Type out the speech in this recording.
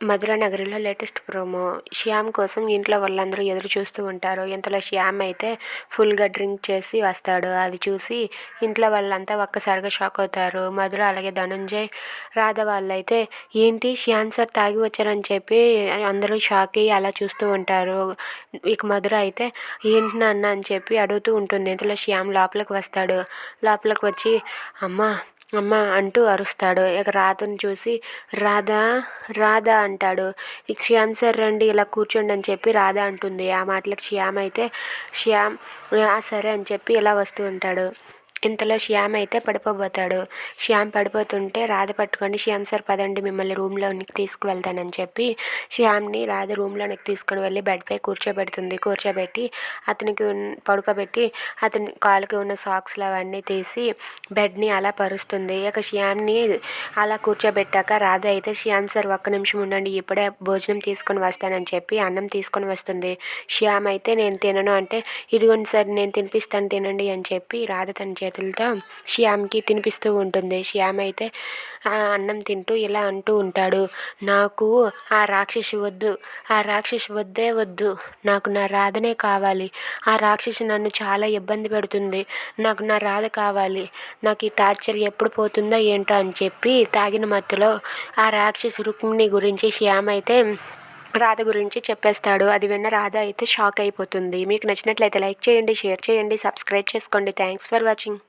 మధుర నగరిలో latest promo. Shyam కోసం ఇంట్లో వాళ్ళందరూ ఎదురు చూస్తూ ఉంటారు. ఇంతలో శ్యామ్ అయితే ఫుల్గా డ్రింక్ చేసి వస్తాడు. అది చూసి ఇంట్లో వాళ్ళంతా ఒక్కసారిగా షాక్ అవుతారు. మధుర అలాగే ధనుంజయ్ రాధ వాళ్ళైతే ఏంటి శ్యామ్ సార్ తాగి వచ్చారని చెప్పి అందరూ షాక్ అయ్యి అలా చూస్తూ ఉంటారు. ఇక మధుర అయితే ఏంటి నాన్న? అని చెప్పి అడుగుతూ ఉంటుంది. ఇంతలో శ్యామ్ లోపలికి వస్తాడు. లోపలికి వచ్చి అమ్మ అమ్మ అంటూ అరుస్తాడు. ఇక రాధను చూసి రాధా రాధా అంటాడు. ఇక శ్యామ్ సార్ రండి ఇలా కూర్చోండి అని చెప్పి రాధ అంటుంది. ఆ మాటలకు శ్యామ్ అయితే శ్యామ్ సరే అని చెప్పి ఇలా వస్తూ ఉంటాడు. ఇంతలో శ్యామ్ అయితే పడిపోబోతాడు. శ్యామ్ పడిపోతుంటే రాధ పట్టుకొని శ్యామ్ సార్ పదండి మిమ్మల్ని రూమ్లోనికి తీసుకువెళ్తానని చెప్పి శ్యామ్ని రాధ రూమ్లోనికి తీసుకొని వెళ్ళి బెడ్పై కూర్చోబెడుతుంది. కూర్చోబెట్టి అతనికి పడుకోబెట్టి అతని కాలుకి ఉన్న సాక్స్లు అవన్నీ తీసి బెడ్ని అలా పరుస్తుంది. ఇక శ్యామ్ని అలా కూర్చోబెట్టాక రాధ అయితే శ్యామ్ సార్ ఒక్క నిమిషం ఉండండి ఇప్పుడే భోజనం తీసుకొని వస్తానని చెప్పి అన్నం తీసుకొని వస్తుంది. శ్యామ్ అయితే నేను తినను అంటే ఇదిగోండి సార్ నేను తినిపిస్తాను తినండి అని చెప్పి రాధ తన చేతి చేతులతో శ్యామ్కి తినిపిస్తూ ఉంటుంది. శ్యామ్ అయితే ఆ అన్నం తింటూ ఇలా అంటూ ఉంటాడు. నాకు ఆ రాక్షసి వద్దు. ఆ రాక్షసి వద్దే వద్దు. నాకు నా రాధనే కావాలి. ఆ రాక్షసి నన్ను చాలా ఇబ్బంది పెడుతుంది. నాకు నా రాధ కావాలి. నాకు ఈ టార్చర్ ఎప్పుడు పోతుందో ఏంటో అని చెప్పి తాగిన మత్తులో ఆ రాక్షసి రుక్మిణి గురించి శ్యామ్ అయితే రాధ గురించి చెప్పేస్తాడు. అది విన్న రాధ అయితే షాక్ అయిపోతుంది. మీకు నచ్చినట్లయితే లైక్ చేయండి షేర్ చేయండి సబ్స్క్రైబ్ చేసుకోండి. Thanks for watching.